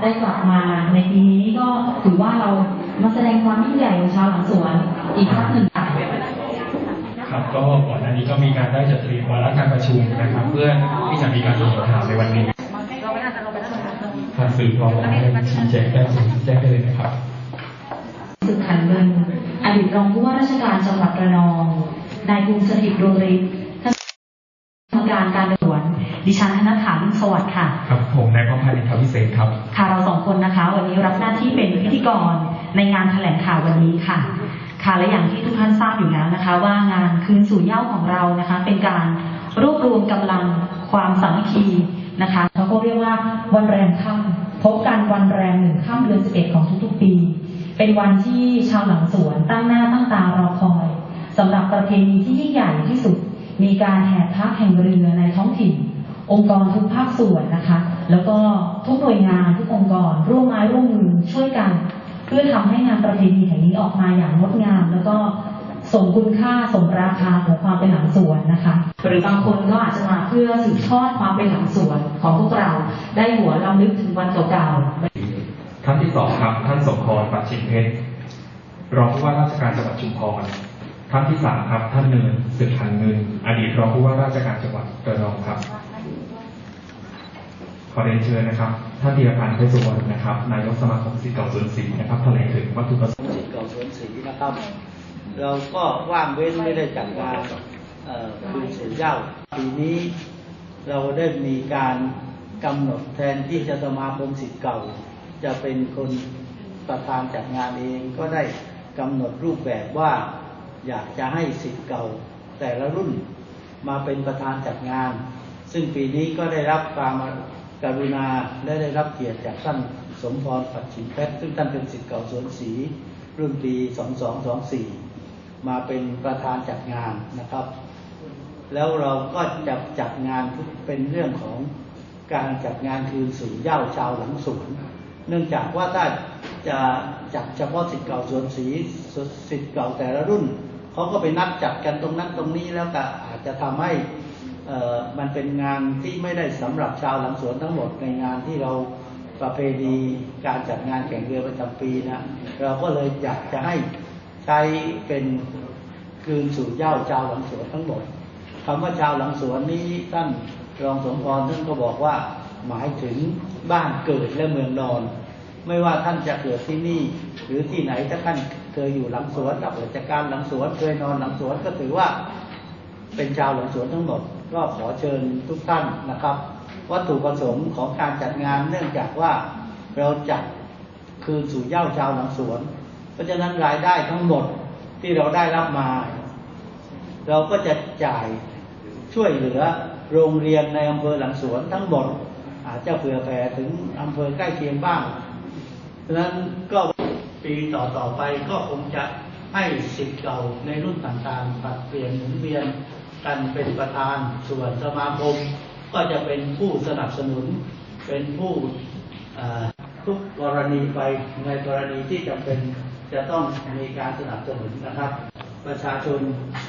ได้กลับมาในปีนี้ก็ถือว่าเรามาแสดงความยิ่งใหญ่ของชาวหลังสวนอีกครั้งหนึ่งค่ะครับก็ก่อนหน้านี้ก็มีการได้จัดเตรียมวาระการประชุมนะครับ เพื่อที่จะมีการแถลงข่าวในวันนี้ทางสื่อพร้อมให้ชี้แจงได้สิ่งที่แจ้งได้เลยนะครับสึกขันเงินอดีตรองผู้ว่าราชการจังหวัดระนองนายกรุงสถิตดวงฤทธิ์ท่านกรรมการการสวน ดิฉันธนฐานสวัสดิ์ค่ะ ครับผมนายพพันธ์อินทรวิเศษครับ ค่ะเราสองคนนะคะ วันนี้รับหน้าที่เป็นพิธีกรในงานแถลงข่าววันนี้ค่ะ ค่ะและอย่างที่ทุกท่านทราบอยู่แล้วนะคะ ว่างานคืนสู่เหย้าของเรานะคะ เป็นการรวบรวมกำลังความสามัคคีนะคะเขาก็เรียกว่าวันแรมค่ำพบกันวันแรมหนึ่งค่ำเดือนสิบเอ็ดของทุกๆปี เป็นวันที่ชาวหลังสวนตั้งหน้าตั้งตารอคอยสำหรับประเพณีที่ยิ่งใหญ่ที่สุด มีการแห่พระแห่งเรือในท้องถิ่น องค์กรทุกภาคส่วนนะคะ แล้วก็ทุกหน่วยงานทุกองค์กร ร่วมไม้ร่วมมือช่วยกัน เพื่อทำให้งานประเพณีแห่งนี้ออกมาอย่างงดงาม แล้วก็สมคุณค่าสมราคาของความเป็นหลังสวนนะคะ หรือบางคนก็อาจจะมาเพื่อสืบทอดความเป็นหลังสวนของพวกเราได้หัวลำลึกถึงวันเก่าๆท่านที่สองครับท่านสมพรปัจฉิมเพชรรองผู้ว่าราชการจังหวัดชุมพรท่านที่สามครับท่านเนินสืบพันเงินอดีตรองผู้ว่าราชการจังหวัดระนองครับ อเรียนเชิญนะครับท่านธีรพันธ์เพชรสุวรรณนะครับ นายกสมาคมศิษย์เก่าสวนสีนะครับแถลงถึงวัตถุประสงค์สิทธิ์เก่าสวนศรีนะครับ เราก็ว่างเว้นไม่ได้จัดงานเอ่อคืนสู่เหย้าปีนี้เราได้มีการกำหนดแทนที่จะสมาคมสิทธิ์เก่า จะเป็นคนประธานจัดงานเองก็ได้กำหนดรูปแบบว่าอยากจะให้สิทธิ์เก่า แต่ละรุ่นมาเป็นประธานจัดงาน ซึ่งปีนี้ก็ได้รับความ กรุณาและได้รับเกียรติจากท่านสมพรปัจฉิมเพชรซึ่งท่านเป็นสิทธิ์เก่าสวนศรีรุ่นปี 2224 มาเป็นประธานจัดงานนะครับ แล้วเราก็จะจัดงานทุกเป็นเรื่องของการจัดงานคืนสู่เย้าชาวหลังสวนเนื่องจากว่าถ้าจะจัดเฉพาะสิทธิ์เก่าสวนศรีสิทธิ์เก่าแต่ละรุ่นเขาก็ไปนัดจัดกันตรงนั้นตรงนี้แล้วก็อาจจะทำให้ มันเป็นงานที่ไม่ได้สำหรับชาวหลังสวนทั้งหมดในงานที่เราประเพณีการจัดงานแข่งเรือประจำปีนะเราก็เลยอยากจะให้ใช้เป็นคืนสู่เหย้าชาวหลังสวนทั้งหมดคำว่าชาวหลังสวนนี้ท่านรองสมพรท่านก็บอกว่าหมายถึงบ้านเกิดและเมืองนอน ไม่ว่าท่านจะเกิดที่นี่ หรือที่ไหนถ้าท่านเคยอยู่หลังสวนรับราชการหลังสวนเคยนอนหลังสวนก็ถือว่าเป็นชาวหลังสวนทั้งหมด ก็ขอเชิญทุกท่านนะครับ วัตถุประสงค์ของการจัดงานเนื่องจากว่าเราจัดคืนสู่เย้าชาวหลังสวน เพราะฉะนั้นรายได้ทั้งหมดที่เราได้รับมา เราก็จะจ่ายช่วยเหลือโรงเรียนในอำเภอหลังสวนทั้งหมดอาจจะเผื่อแผ่ถึงอำเภอใกล้เคียงบ้างฉะนั้นก็ปีต่อต่อๆไปก็คงจะให้สิทธิ์เก่าในรุ่นต่างๆปรับเปลี่ยนหมุนเวียน กันเป็นประธาน ส่วนสมาคมก็จะเป็นผู้สนับสนุน เป็นผู้ทุกกรณีไปในกรณีที่จำเป็นจะต้องมีการสนับสนุนนะครับ ประชาชน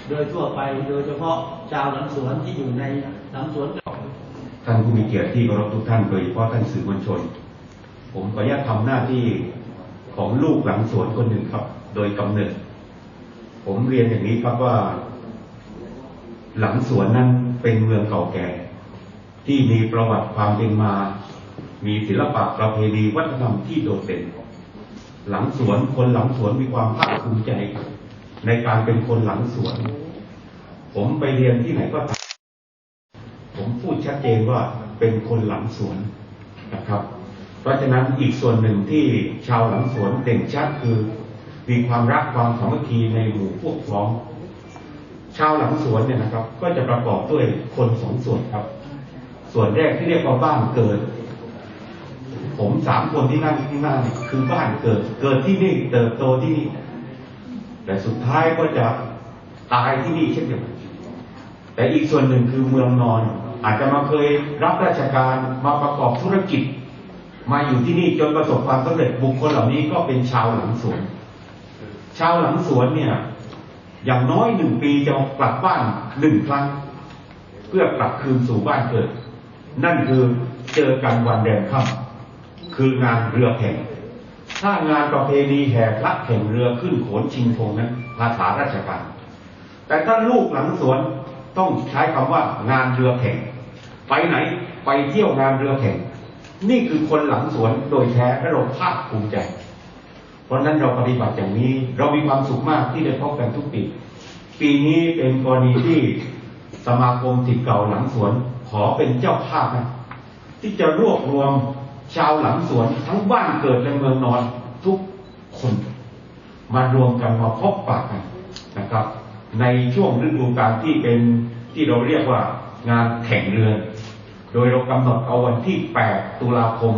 โดยทั่วไปโดยเฉพาะชาวหลังสวนที่อยู่ในหลังสวนท่านผู้มีเกียรติที่เคารพทุกท่านโดยเฉพาะท่านสื่อมวลชน ผมขออนุญาตทำหน้าที่ของลูกหลังสวนคนหนึ่งครับ โดยกำเนิด ผมเรียนอย่างนี้ครับว่า หลังสวนนั้นเป็นเมืองเก่าแก่ ที่มีประวัติความเป็นมา มีศิลปะประเพณีวัฒนธรรมที่โดดเด่น หลังสวนคนหลังสวนมีความภาคภูมิใจ ในการเป็นคนหลังสวน ผมไปเรียนที่ไหนก็ตามผมพูดชัดเจนว่าเป็นคนหลังสวนนะครับ เพราะฉะนั้นอีกส่วนหนึ่งที่ชาวหลังสวนเด่นชัดคือ มีความรักความสามัคคีในหมู่พวกพ้อง ชาวหลังสวนเนี่ยนะครับ ก็จะประกอบด้วยคนสองส่วนครับ ส่วนแรกที่เรียกว่าบ้านเกิด ผมสามคนที่นั่งที่หน้านี่คือบ้านเกิด เกิดที่นี่เติบโตที่นี่ แต่สุดท้ายก็จะตายที่นี่เช่นเดียวกันแต่อีกส่วนหนึ่งคือเมืองนอน อาจจะมาเคยรับราชการมาประกอบธุรกิจ มาอยู่ที่นี่จนประสบความสำเร็จบุคคลเหล่านี้ก็เป็นชาวหลังสวน ชาวหลังสวนเนี่ย อย่างน้อยหนึ่งปีจะกลับบ้านหนึ่งครั้ง เพื่อกลับคืนสู่บ้านเกิด นั่นคือเจอกันวันแดงค่คืองานเรือแข่ง ถ้างานประเพณีแห่พระแข่งเรือขึ้นโขนชิงธงนั้นภาษาราชการ แต่ถ้าลูกหลังสวนต้องใช้คำว่างานเรือแข่ง ไปไหนไปเที่ยวงานเรือแข่ง นี่คือคนหลังสวนโดยแท้และเราภาคภูมิใจ เพราะนั้นเราปฏิบัติอย่างนี้ เรามีความสุขมากที่ได้พบกันทุกปี ปีนี้เป็นกรณีที่สมาคมติดเก่าหลังสวน ขอเป็นเจ้าภาพนะที่จะรวบรวมชาวหลังสวน ทั้งบ้านเกิดและเมืองนอนทุกคน มารวมกันมาพบปะกันนะครับ ในช่วงฤดูกาลที่เป็นที่เราเรียกว่างานแข่งเรือ โดยเรากำหนดเอาวันที่ 8 ตุลาคม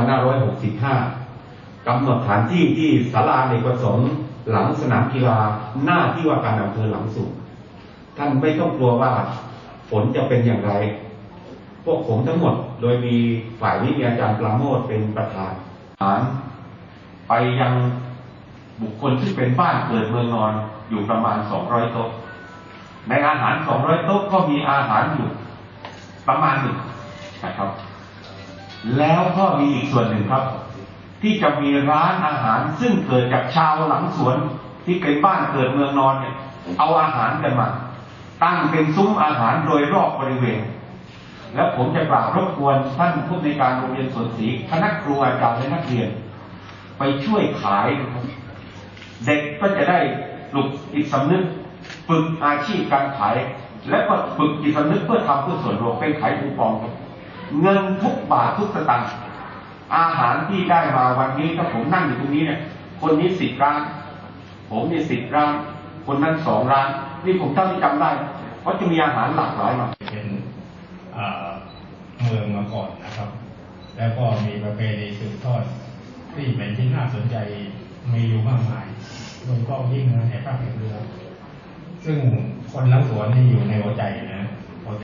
2565 กำหนดสถานที่ที่ศาลาในประสงค์หลังสนามกีฬาหน้าที่ว่าการอำเภอหลังสูงท่านไม่ต้องกลัวว่าฝนจะเป็นอย่างไร พวกผมทั้งหมดโดยมีฝ่ายนี้มีอาจารย์ปราโมทเป็นประธานฐานไปยังบุคคลที่เป็นบ้านเกิดเมืองนอนอยู่ประมาณ 200 โต๊ะ ในอาหาร 200 โต๊ะก็มีอาหารอยู่ประมาณหนึ่งนะครับ แล้วก็มีอีกส่วนหนึ่งครับ ที่จะมีร้านอาหารซึ่งเกิดจากชาวหลังสวน ที่เป็นบ้านเกิดเมืองนอนเนี่ย เอาอาหารกันมา ตั้งเป็นซุ้มอาหารโดยรอบบริเวณ และผมจะกล่าวรบกวนท่านผู้ในการโรงเรียนสวนศรีคณะครูอาจารย์และนักเรียน ไปช่วยขายนะครับเด็กก็จะได้ปลุกจิตสำนึกฝึกอาชีพการขาย และก็ฝึกจิตสำนึกเพื่อทำเพื่อส่วนรวมเป็นขายคูปอง เงินทุกบาททุกสตางค์ อาหารที่ได้มาวันนี้ถ้าผมนั่งอยู่ตรงนี้เนี่ย คนนี้สิบร้าน ผมมีสิบร้าน คนนั้นสองร้าน นี่ผมเท่าที่จำได้เพราะจะมีอาหารหลากหลายมากเป็นเอ่อเมืองมาก่อนนะครับ แล้วก็มีประเพณีสืบทอดที่เป็นที่น่าสนใจมีอยู่มากมายโดยเฉพาะยิ่งงานแห่ภาคแห่งเรือซึ่งคนลังสวนนี่อยู่ในหัวใจนะ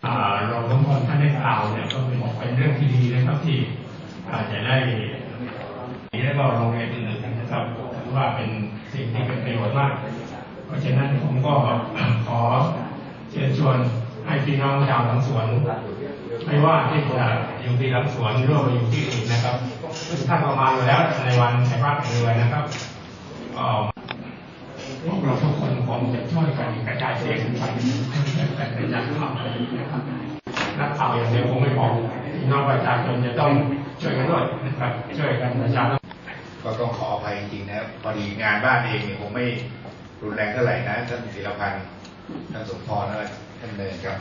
อ่าเราทุกคนท่านได้กล่าวเนี่ยก็เป็นเป็นเรื่องที่ดีนะครับที่ อาจจะได้แล้วก็โรงเรียนอื่นนะครับถือว่าเป็นสิ่งที่เป็นประโยชน์มาก เพราะฉะนั้นผมก็ขอเชิญชวนให้พี่น้องชาวหลังสวนไม่ว่าที่จะอยู่ที่หลังสวนหรือว่าอยู่ที่อื่นนะครับซึ่งท่านประมาณอยู่แล้วในวันแห่งภาคเรือนะครับพวกเราทุกคนคงจะช่วยกันกระจายเสียงไปกระจายข่าวนะครับนักข่าวอย่างเดียวคงไม่พอพี่น้องประชาชนจะต้อง ช่วยกันด้วยนะครับช่วยกันประชาสัมพันธ์ก็ต้องขออภัยจริงๆนะครับพอดีงานบ้านเองเนี่ยคงไม่รุนแรงเท่าไหร่นะท่านศิลพันธ์ท่านสมพรนะท่านเนินครับ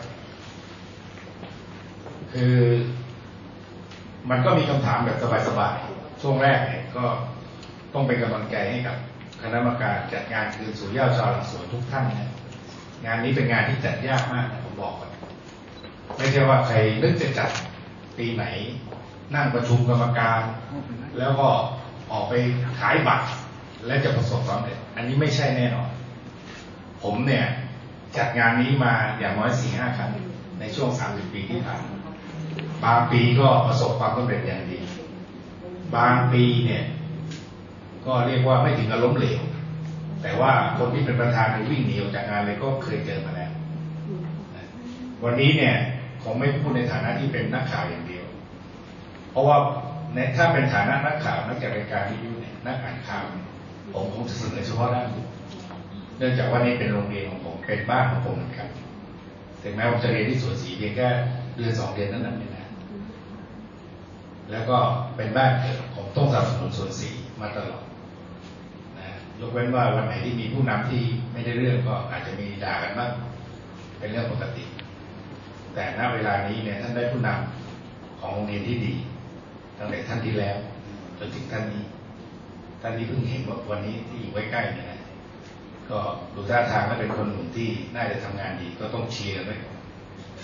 คือ มันก็มีคำถามแบบสบายๆช่วงแรกเนี่ยก็ต้องเป็นกำลังใจให้กับคณะกรรมการจัดงานคืนสู่เย้าชาวหลังสวนทุกท่านนะงานนี้เป็นงานที่จัดยากมากนะผมบอกก่อนไม่ใช่ว่าใครนึกจะจัดปีไหน นั่งประชุมกรรมการ แล้วก็ออกไปขายบัตร และจะประสบความสำเร็จอันนี้ไม่ใช่แน่นอน ผมเนี่ยจัดงานนี้มาอย่างน้อยสี่ห้าครั้งในช่วงสามสิบปีที่ผ่านมาบางปีก็ประสบความสำเร็จอย่างดี บางปีเนี่ย ก็เรียกว่าไม่ถึงกับล้มเหลว แต่ว่าคนที่เป็นประธานในวิ่งหนีออกจากงานเลยก็เคยเจอมาแล้ว วันนี้เนี่ยคงไม่พูดในฐานะที่เป็นนักข่าวอย่างเดียว เพราะว่าในถ้าเป็นฐานะนักข่าวนักจัดรายการวิทยุเนี่ยนักอ่านข่าวผมคงจะเสนอเฉพาะด้านเนื่องจากว่านี่เป็นโรงเรียนของผมเป็นบ้านของผมเหมือนกันถึงแม้ผมจะเรียนที่สวนศรีเพียงแค่เดือนสองเดือนนั้นนั้นเองนะแล้วก็เป็นบ้านเกิดผมต้องสนับสนุนสวนศรีมาตลอดนะยกเว้นว่าวันไหนที่มีผู้นำที่ไม่ได้เรื่องก็อาจจะมีด่ากันบ้างเป็นเรื่องปกติ แต่ณเวลานี้เนี่ยท่านได้ผู้นำของโรงเรียนที่ดี ตั้งแต่ท่านที่แล้วจนถึงท่านนี้ท่านนี้เพิ่งเห็นว่าวันนี้ที่อยู่ใกล้ๆเนี่ยนะก็ดูท่าทางแล้วเป็นคนหนุ่มที่น่าจะทำงานดีก็ต้องเชียร์ไว้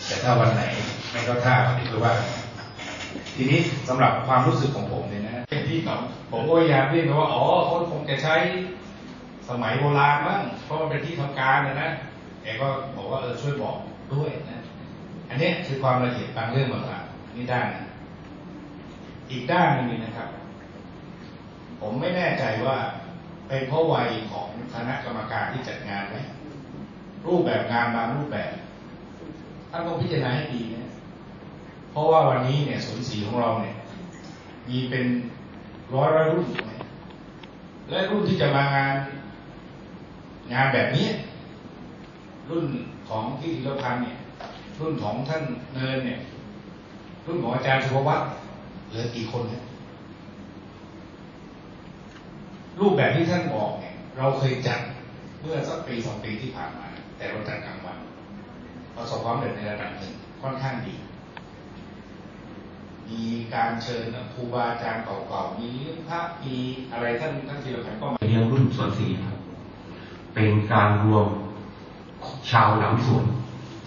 แต่ถ้าวันไหนไม่เข้าท่าก็ดีก็ว่า ทีนี้สำหรับความรู้สึกของผมเนี่ยนะที่ผมก็พยายามเรียกว่าอ๋อเขาคงจะใช้สมัยโบราณบ้างเพราะมันเป็นที่ทำการนะนะแกก็บอกว่าเออช่วยบอกด้วยนะ อันนี้คือความละเอียดบางเรื่องบางราวนี่ด้านนึง อีกด้านหนึงนะครับ ผมไม่แน่ใจว่าเป็นเพราะวัยของคณะกรรมการที่จัดงานไหมรูปแบบงานบางรูปแบบท่านต้องพิจารณาให้ดีนะเพราะว่าวันนี้เนี่ยศูนสีของเราเนี่ย มีเป็นร้อยร้อยรุ่นถูกไหมและรุ่นที่จะมางาน งานแบบนี้ รุ่นของพี่ธีรพันธ์เนี่ย รุ่นของท่านเนินเนี่ย รุ่นของอาจารย์สุภวัต เหลือกี่คนเนี่ยรูปแบบที่ท่านบอกเนี่ย เราเคยจัดเมื่อสักปีสองปีที่ผ่านมา แต่เราจัดกลางวันประสบความสำเร็จในระดับหนึ่งค่อนข้างดีมีการเชิญครูบาอาจารย์เก่าๆ มีพระมีอะไรท่านท่านธีรพันธ์ก็มาเรียนรุ่นสวนศรีครับ เป็นการรวมชาวหลังสวน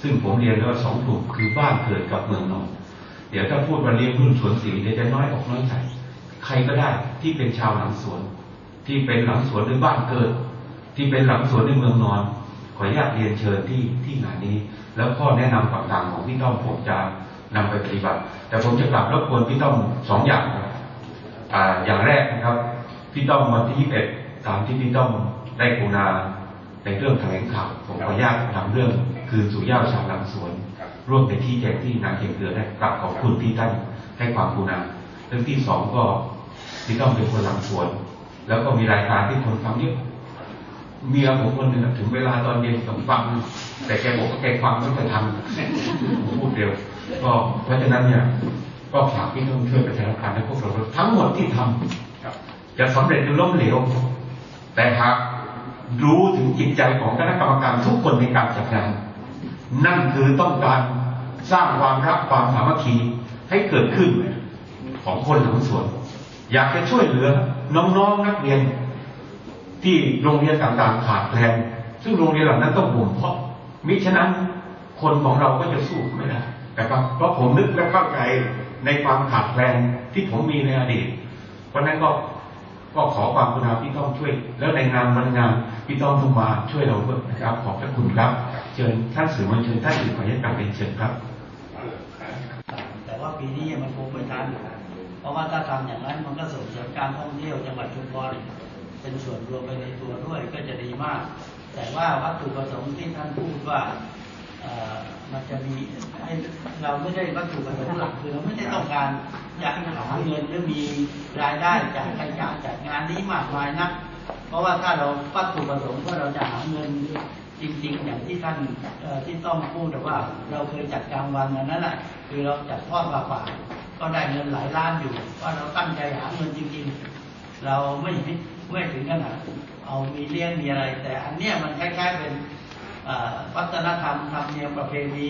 ซึ่งผมเรียนว่าสองกลุ่มคือบ้านเกิดกับเมืองนอน ดี๋ยวถ้าพูดว่าเรียนรุ่นสวนศรีเดี๋ยวจะน้อยออกน้อยใจใครก็ได้ที่เป็นชาวหลังสวน ที่เป็นหลังสวนหรือบ้านเกิด ที่เป็นหลังสวนในเมืองนอน ขออนุญาตเรียนเชิญที่ที่งานนี้ แล้วข้อแนะนำต่างๆของพี่ต้อมผมจะนำไปปฏิบัติ แต่ผมจะกลับรบกวนพี่ต้อมสองอย่างนะอ่าอย่างแรกนะครับพี่ต้อมวันที่21ตามที่พี่ต้อมได้กรุณาในเรื่องแถลงข่าวผมขออนุญาตทำเรื่องคืนสู่ย่าชาวหลังสวน ร่วมในที่แจงที่นางเขียเกลือได้กลับขอบคุณที่ท่านให้ความกรุณาเรื่องที่สองก็พี่ต้อมเป็นคนลังสวน แล้วก็มีรายการที่คนฟังเยอะเมียผมคนหนึ่งถึงเวลาตอนเย็นผมฟัง แต่แกบอกว่าแกฟังไม่เคยทำผมพูดเร็วก็เพราะฉะนั้นเนี่ยก็ฝากพี่น้องช่วยประชาสัมพันธ์ให้พวกเราทั้งหมดที่ทำครับจะสำเร็จหรือล้มเหลว แต่หากรู้ถึงจิตใจของคณะกรรมการทุกคนในการจัดงาน นั่นคือต้องการ สร้างความรักความสามัคคีให้เกิดขึ้นของคนหลังสวน อยากจะช่วยเหลือน้องๆนักเรียน ที่โรงเรียนต่างๆขาดแคลนซึ่งโรงเรียนเหล่านั้นต้องบ่มเพาะมิฉะนั้นคนของเราก็จะสู้ไม่ได้นะครับเพราะผมนึกและเข้าใจในความขาดแคลนที่ผมมีในอดีต เพราะนั้นก็ก็ขอความกรุณาพี่ต้องช่วย แล้วในงานวันงานพี่ต้องต้องมาช่วยเราด้วยนะครับ ขอบพระคุณครับ เชิญท่านสื่อมวลชนท่านอื่นขออนุญาตกลับเป็นเชิญครับ ปีนี้มันคงไม่ทันเพราะว่าถ้าทำอย่างนั้นมันก็ส่งเสริมการท่องเที่ยวจังหวัดชุมพรเป็นส่วนรวมไปในตัวด้วยก็จะดีมาก แต่ว่าวัตถุประสงค์ที่ท่านพูดว่ามันจะมีเราไม่ได้วัตถุประสงค์หลักคือเราไม่ได้ต้องการอยากหาเงินหรือมีรายได้จากการจัดงานนี้มากมายนัก เพราะว่าถ้าเราวัตถุประสงค์เพื่อเราจะหาเงิน จริง ๆ อย่างที่ท่านที่ต้องพูดแต่ว่า เราเคยจัดกลางวันนั้นแหละคือเราจัดทอดป่าป่าก็ได้เงินหลายล้านอยู่ว่าเราตั้งใจหาเงินจริง ๆ เราไม่ไม่ถึงขนาดเอามีเลี้ยงมีอะไร แต่อันเนี้ยมันคล้ายๆเป็นวัฒนธรรมธรรมเนียมประเพณี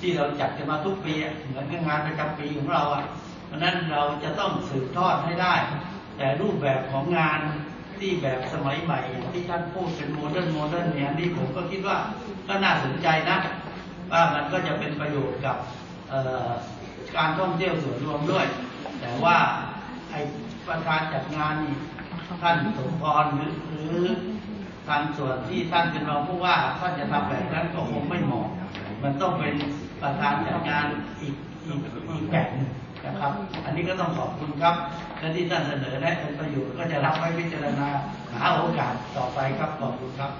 ที่เราจัดกันมาทุกปีเหมือนกับงานประจำปีของเราอะเพราะนั้นเราจะต้องสืบทอดให้ได้ แต่รูปแบบของงาน ที่แบบสมัยใหม่อย่างที่ท่านพูดเป็นโมเดิร์นโมเดิร์นเนี่ยนี่ผมก็คิดว่าก็น่าสนใจนะว่ามันก็จะเป็นประโยชน์กับการท่องเที่ยวส่วนรวมด้วย แต่ว่าไอประธานจัดงานนี่ท่านสมพรหรือหรือทางส่วนที่ท่านเป็นรองผู้ว่าท่านจะทำแบบนั้นก็คงไม่เหมาะมันต้องเป็นประธานจัดงานอีกอีกอีกแบบหนึ่งนะครับ อันนี้ก็ต้องขอบคุณครับ และที่ท่านเสนอแนะเป็นประโยชน์ก็จะรับไว้พิจารณาหาโอกาสต่อไปครับขอบคุณครับ